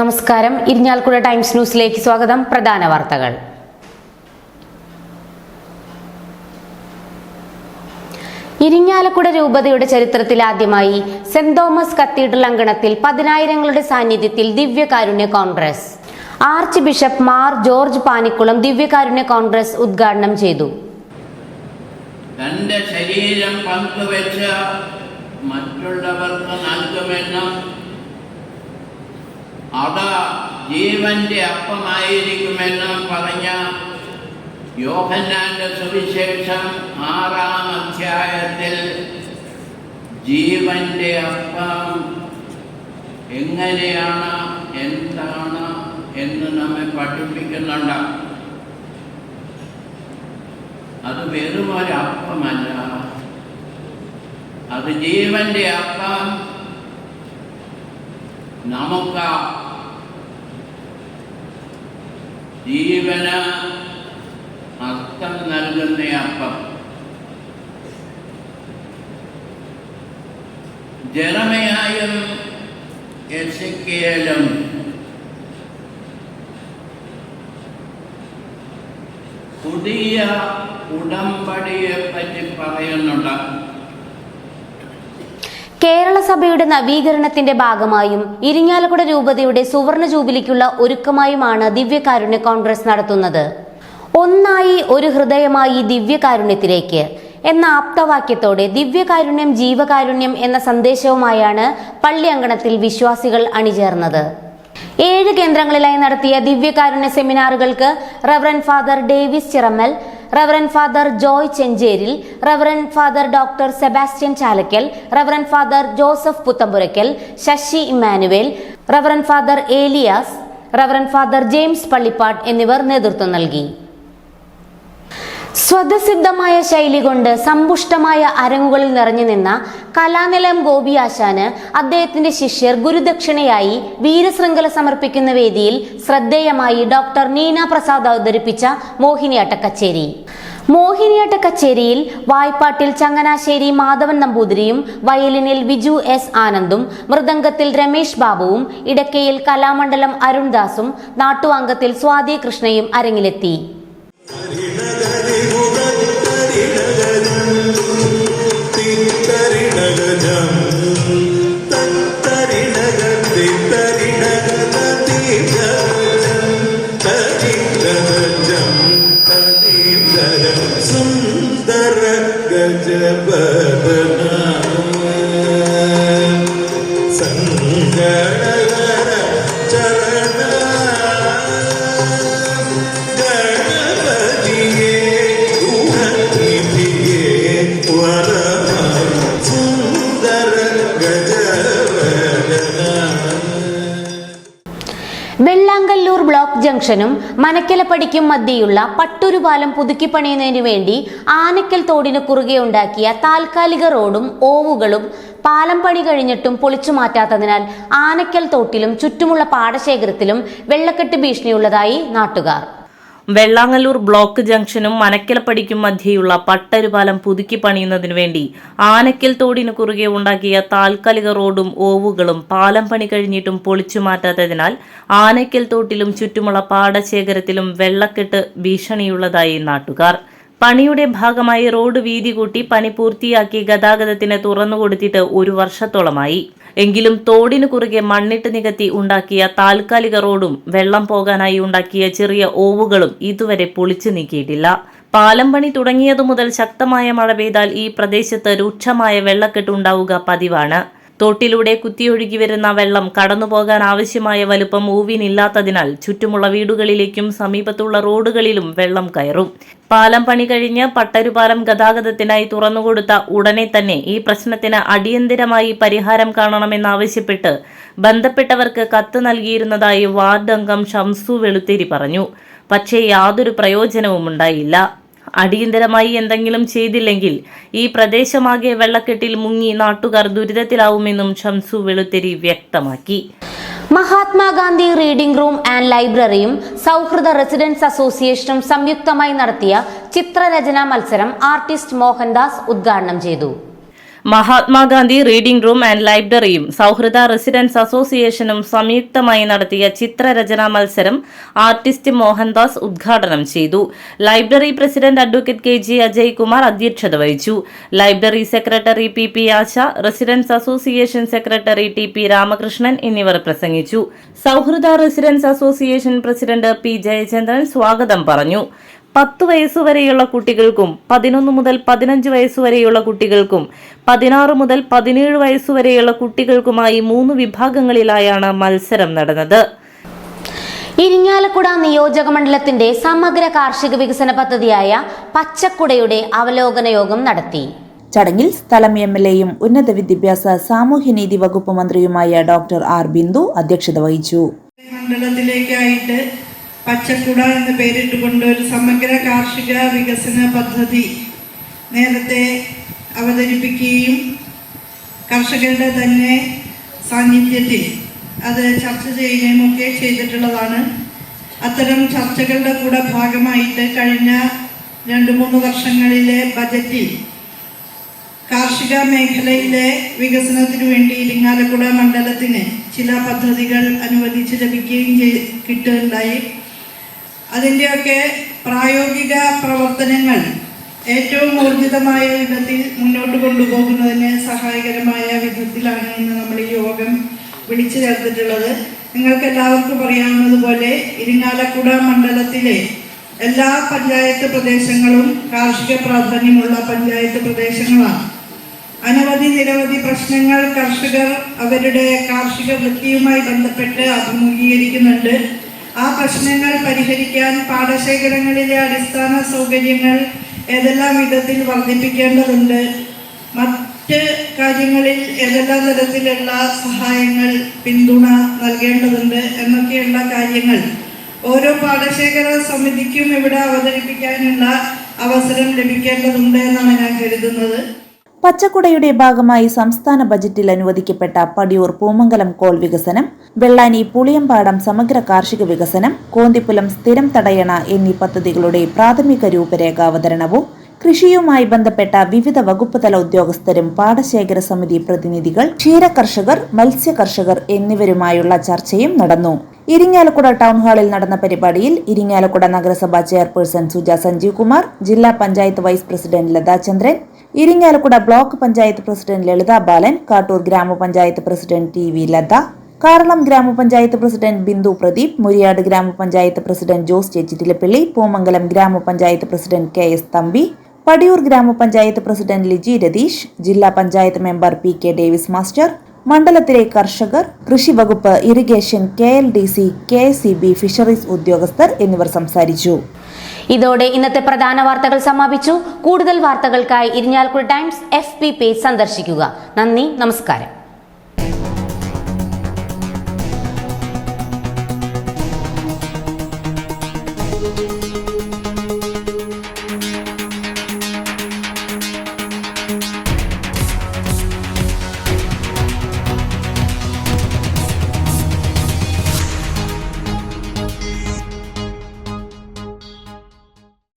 നമസ്കാരം. ഇരിഞ്ഞാൽക്കുട ടൈംസ് ന്യൂസിലേക്ക് സ്വാഗതം. പ്രധാന വാർത്തകൾ. ഇരിഞ്ഞാലക്കുട രൂപതയുടെ ചരിത്രത്തിൽ ആദ്യമായി സെന്റ് തോമസ് കത്തീഡ്രൽ അങ്കണത്തിൽ പതിനായിരങ്ങളുടെ സാന്നിധ്യത്തിൽ ദിവ്യകാരുണ്യ congress. Archbishop Mar George Panikulam ദിവ്യകാരുണ്യ കോൺഗ്രസ് ഉദ്ഘാടനം ചെയ്തു. തന്റെ ശരീരം പങ്കുവെച്ച് മറ്റുള്ളവർക്ക് നൽകുമെന്നും അത് ജീവന്റെ അപ്പമായിരിക്കുമെന്നും പറഞ്ഞ യോഹന്നാന്റെ സുവിശേഷം ആറാം അധ്യായത്തിൽ ജീവന്റെ അപ്പം എങ്ങനെയാണ് എന്താണ് എന്ന് നമ്മെ പഠിപ്പിക്കുന്നുണ്ട്. അത് വെറും ഒരു അപ്പമല്ല. അത് ജീവന്റെ അപ്പം നമുക്ക് ജീവന് അർത്ഥം നൽകുന്ന അപ്പം. ജനമയായും എസിക്കേലും പുതിയ ഉടമ്പടിയെ പറ്റി പറയുന്നുണ്ട്. കേരള സഭയുടെ നവീകരണത്തിന്റെ ഭാഗമായും ഇരിഞ്ഞാലക്കുട രൂപതയുടെ സുവർണ ജൂബിലിക്കുള്ള ഒരുക്കമായുമാണ് ദിവ്യകാരുണ്യ കോൺഗ്രസ് നടത്തുന്നത്. ഒന്നായി ഒരു ഹൃദയമായി ദിവ്യകാരുണ്യത്തിലേക്ക്. എന്ന ആപ്തവാക്യത്തോടെ ദിവ്യകാരുണ്യം ജീവകാരുണ്യം എന്ന സന്ദേശവുമായാണ് പള്ളി അങ്കണത്തിൽ വിശ്വാസികൾ അണിചേർന്നത്. ഏഴ് കേന്ദ്രങ്ങളിലായി നടത്തിയ ദിവ്യകാരുണ്യ സെമിനാറുകൾക്ക് reverend father Davis Chirammal reverend father Joy Chencheril reverend father doctor Sebastian Chalakkal reverend father Joseph Puthampurakkal Sasi Emmanuel reverend father Elias reverend father James Pallippad എന്നിവർ നേതൃത്വം നൽകി. സ്വതസിദ്ധമായ ശൈലി കൊണ്ട് സമ്പുഷ്ടമായ അരങ്ങുകളിൽ നിറഞ്ഞു നിന്ന കലാനിലയം ഗോപി ആശാന് അദ്ദേഹത്തിന്റെ ശിഷ്യർ ഗുരുദക്ഷിണയായി വീരശൃംഖല സമർപ്പിക്കുന്ന വേദിയിൽ ശ്രദ്ധേയമായി ഡോക്ടർ നീന പ്രസാദ് അവതരിപ്പിച്ച മോഹിനിയാട്ട കച്ചേരി. മോഹിനിയാട്ട കച്ചേരിയിൽ വായ്പാട്ടിൽ ചങ്ങനാശ്ശേരി മാധവൻ നമ്പൂതിരിയും വയലിനിൽ വിജു എസ് ആനന്ദും മൃദംഗത്തിൽ രമേശ് ബാബുവും ഇടക്കയിൽ കലാമണ്ഡലം അരുൺദാസും നാട്ടുവാങ്കത്തിൽ സ്വാതി കൃഷ്ണയും അരങ്ങിലെത്തി. ജംഗ്ഷനും മനക്കലപ്പടിക്കും മധ്യയുള്ള പട്ടൊരുപാലം പുതുക്കിപ്പണിയുന്നതിനു വേണ്ടി ആനക്കൽ തോടിന് കുറുകെ ഉണ്ടാക്കിയ താൽക്കാലിക റോഡും ഓവുകളും പാലം പണി കഴിഞ്ഞിട്ടും പൊളിച്ചു മാറ്റാത്തതിനാൽ ആനക്കൽ തോട്ടിലും ചുറ്റുമുള്ള പാടശേഖരത്തിലും വെള്ളക്കെട്ട് ഭീഷണിയുള്ളതായി നാട്ടുകാർ. വെള്ളാങ്ങല്ലൂർ ബ്ലോക്ക് ജംഗ്ഷനും മനക്കലപ്പടിക്കും മധ്യയുള്ള പട്ടരുപാലം പുതുക്കി പണിയുന്നതിനു വേണ്ടി ആനക്കൽ തോടിനു കുറുകെ ഉണ്ടാക്കിയ താൽക്കാലിക റോഡും ഓവുകളും പാലം പണി കഴിഞ്ഞിട്ടും പൊളിച്ചു മാറ്റാത്തതിനാൽ ആനക്കൽ തോട്ടിലും ചുറ്റുമുള്ള പാടശേഖരത്തിലും വെള്ളക്കെട്ട് ഭീഷണിയുള്ളതായി നാട്ടുകാർ. പണിയുടെ ഭാഗമായി റോഡ് വീതി കൂട്ടി പണി പൂർത്തിയാക്കി ഗതാഗതത്തിന് തുറന്നുകൊടുത്തിട്ട് ഒരു വർഷത്തോളമായി. എങ്കിലും തോടിനു കുറുകെ മണ്ണിട്ട് നികത്തി ഉണ്ടാക്കിയ താൽക്കാലിക റോഡും വെള്ളം പോകാനായി ഉണ്ടാക്കിയ ചെറിയ ഓവുകളും ഇതുവരെ പൊളിച്ചു നീക്കിയിട്ടില്ല. പാലം പണി തുടങ്ങിയതു മുതൽ ശക്തമായ മഴ പെയ്താൽ ഈ പ്രദേശത്ത് രൂക്ഷമായ വെള്ളക്കെട്ടുണ്ടാവുക പതിവാണ്. തോട്ടിലൂടെ കുത്തിയൊഴുകി വരുന്ന വെള്ളം കടന്നുപോകാൻ ആവശ്യമായ വലുപ്പം ഊവിനില്ലാത്തതിനാൽ ചുറ്റുമുള്ള വീടുകളിലേക്കും സമീപത്തുള്ള റോഡുകളിലും വെള്ളം കയറും. പാലം പണി കഴിഞ്ഞ് പട്ടരുപാലം ഗതാഗതത്തിനായി തുറന്നുകൊടുത്ത ഉടനെ തന്നെ ഈ പ്രശ്നത്തിന് അടിയന്തിരമായി പരിഹാരം കാണണമെന്നാവശ്യപ്പെട്ട് ബന്ധപ്പെട്ടവർക്ക് കത്ത് നൽകിയിരുന്നതായി വാർഡ് അംഗം ഷംസു വെളുത്തേരി പറഞ്ഞു. പക്ഷേ യാതൊരു പ്രയോജനവും ഉണ്ടായില്ല അടിയന്തരമായി എന്തെങ്കിലും ചെയ്തില്ലെങ്കിൽ ഈ പ്രദേശമാകെ വെള്ളക്കെട്ടിൽ മുങ്ങി നാട്ടുകാർ ദുരിതത്തിലാവുമെന്നും ഷംസു വെളുത്തിരി വ്യക്തമാക്കി. മഹാത്മാഗാന്ധി റീഡിംഗ് റൂം ആൻഡ് ലൈബ്രറിയും സൗഹൃദ റെസിഡൻസ് അസോസിയേഷനും സംയുക്തമായി നടത്തിയ ചിത്രരചനാ മത്സരം ആർട്ടിസ്റ്റ് മോഹൻദാസ് ഉദ്ഘാടനം ചെയ്തു. മഹാത്മാഗാന്ധി റീഡിംഗ് റൂം ആൻഡ് ലൈബ്രറിയും സൗഹൃദ റെസിഡൻസ് അസോസിയേഷനും സംയുക്തമായി നടത്തിയ ചിത്രരചനാ മത്സരം ആർട്ടിസ്റ്റ് മോഹൻദാസ് ഉദ്ഘാടനം ചെയ്തു. Library president advocate K G Ajay Kumar അധ്യക്ഷത വഹിച്ചു. Library secretary P P Asha residents association secretary T P Ramakrishnan എന്നിവർ പ്രസംഗിച്ചു. Sauhrida residents association president P Jayachandran സ്വാഗതം പറഞ്ഞു. പത്ത് വയസ്സുവരെയുള്ള കുട്ടികൾക്കും പതിനൊന്ന് മുതൽ പതിനഞ്ച് വയസ്സുവരെയുള്ള കുട്ടികൾക്കും പതിനാറ് മുതൽ പതിനേഴ് വയസ്സുവരെയുള്ള കുട്ടികൾക്കുമായി മൂന്ന് വിഭാഗങ്ങളിലായാണ് മത്സരം നടന്നത്. ഇരിങ്ങാലക്കുട നിയോജക മണ്ഡലത്തിന്റെ സമഗ്ര കാർഷിക വികസന പദ്ധതിയായ പച്ചക്കുടയുടെ അവലോകന യോഗം നടത്തി. ചടങ്ങിൽ സ്ഥലം എം എൽ എയും ഉന്നത വിദ്യാഭ്യാസ സാമൂഹ്യനീതി വകുപ്പ് മന്ത്രിയുമായ ഡോക്ടർ ആർ ബിന്ദു അധ്യക്ഷത വഹിച്ചു. മണ്ഡലത്തിലേക്കായിട്ട് പച്ചക്കുട എന്ന് പേരിട്ടുകൊണ്ട് ഒരു സമഗ്ര കാർഷിക വികസന പദ്ധതി നേരത്തെ അവതരിപ്പിക്കുകയും കർഷകരുടെ തന്നെ സാന്നിധ്യത്തിൽ അത് ചർച്ച ചെയ്യുകയും ഒക്കെ ചെയ്തിട്ടുള്ളതാണ്. അത്തരം ചർച്ചകളുടെ കൂടെ ഭാഗമായിട്ട് കഴിഞ്ഞ രണ്ട് മൂന്ന് വർഷങ്ങളിലെ ബജറ്റിൽ കാർഷിക മേഖലയിലെ വികസനത്തിനു വേണ്ടി ഇരിങ്ങാലക്കുട മണ്ഡലത്തിന് ചില പദ്ധതികൾ അനുവദിച്ച് ലഭിക്കുകയും ചെയ് കിട്ടുകയുണ്ടായി. അതിന്റെയൊക്കെ പ്രായോഗിക പ്രവർത്തനങ്ങൾ ഏറ്റവും ഊർജിതമായ വിധത്തിൽ മുന്നോട്ട് കൊണ്ടുപോകുന്നതിന് സഹായകരമായ വിധത്തിലാണ് ഇന്ന് നമ്മൾ ഈ യോഗം വിളിച്ചു ചേർത്തിട്ടുള്ളത്. നിങ്ങൾക്ക് എല്ലാവർക്കും അറിയാവുന്നതുപോലെ ഇരിങ്ങാലക്കുട മണ്ഡലത്തിലെ എല്ലാ പഞ്ചായത്ത് പ്രദേശങ്ങളും കാർഷിക പ്രാധാന്യമുള്ള പഞ്ചായത്ത് പ്രദേശങ്ങളാണ്. അനവധി നിരവധി പ്രശ്നങ്ങൾ കർഷകർ അവരുടെ കാർഷിക വൃത്തിയുമായി ബന്ധപ്പെട്ട് അഭിമുഖീകരിക്കുന്നുണ്ട്. ആ പ്രശ്നങ്ങൾ പരിഹരിക്കാൻ പാടശേഖരങ്ങളിലെ അടിസ്ഥാന സൗകര്യങ്ങൾ ഏതെല്ലാം വിധത്തിൽ വർദ്ധിപ്പിക്കേണ്ടതുണ്ട് മറ്റ് കാര്യങ്ങളിൽ ഏതെല്ലാം തരത്തിലുള്ള സഹായങ്ങൾ പിന്തുണ നൽകേണ്ടതുണ്ട് എന്നൊക്കെയുള്ള കാര്യങ്ങൾ ഓരോ പാടശേഖര സമിതിക്കും ഇവിടെ അവതരിപ്പിക്കാനുള്ള അവസരം ലഭിക്കേണ്ടതുണ്ട് എന്നാണ് ഞാൻ കരുതുന്നത്. പച്ചക്കുടയുടെ ഭാഗമായി സംസ്ഥാന ബജറ്റിൽ അനുവദിക്കപ്പെട്ട പടിയൂർ പൂമംഗലം കോൾ വികസനം വെള്ളാനി പുളിയമ്പാടം സമഗ്ര കാർഷിക വികസനം കോന്തിപ്പുലം സ്ഥിരം തടയണ എന്നീ പദ്ധതികളുടെ പ്രാഥമിക രൂപരേഖ അവതരണവും കൃഷിയുമായി ബന്ധപ്പെട്ട വിവിധ വകുപ്പ് തല ഉദ്യോഗസ്ഥരും പാടശേഖര സമിതി പ്രതിനിധികൾ ക്ഷീരകർഷകർ മത്സ്യകർഷകർ മത്സ്യ കർഷകർ എന്നിവരുമായുള്ള ചർച്ചയും നടന്നു. ഇരിങ്ങാലക്കുട ടൗൺ ഹാളിൽ നടന്ന പരിപാടിയിൽ ഇരിങ്ങാലക്കുട നഗരസഭാ ചെയർപേഴ്സൺ സുജ സഞ്ജീവ് കുമാർ ജില്ലാ panchayat vice president Lathachandran Irinjalakuda block panchayat president Lalitha Balan Kattoor ഗ്രാമപഞ്ചായത്ത് president T V Latha Karalam ഗ്രാമപഞ്ചായത്ത് പ്രസിഡന്റ് ബിന്ദു പ്രദീപ് മുരിയാട് ഗ്രാമപഞ്ചായത്ത് പ്രസിഡന്റ് ജോസ് ചേച്ചിറ്റിലപ്പള്ളി പൂമംഗലം ഗ്രാമപഞ്ചായത്ത് president K S Thampi Padiyoor ഗ്രാമപഞ്ചായത്ത് പ്രസിഡന്റ് ലിജി രതീഷ് ജില്ലാ panchayat member P K Davis master മണ്ഡലത്തിലെ കർഷകർ കൃഷി വകുപ്പ് irrigation K L D C K C B fisheries ഉദ്യോഗസ്ഥർ എന്നിവർ സംസാരിച്ചു. ഇതോടെ ഇന്നത്തെ പ്രധാന വാർത്തകൾ സമാപിച്ചു. കൂടുതൽ വാർത്തകൾക്കായി Irinjalakuda Times F P page സന്ദർശിക്കുക. നന്ദി നമസ്കാരം.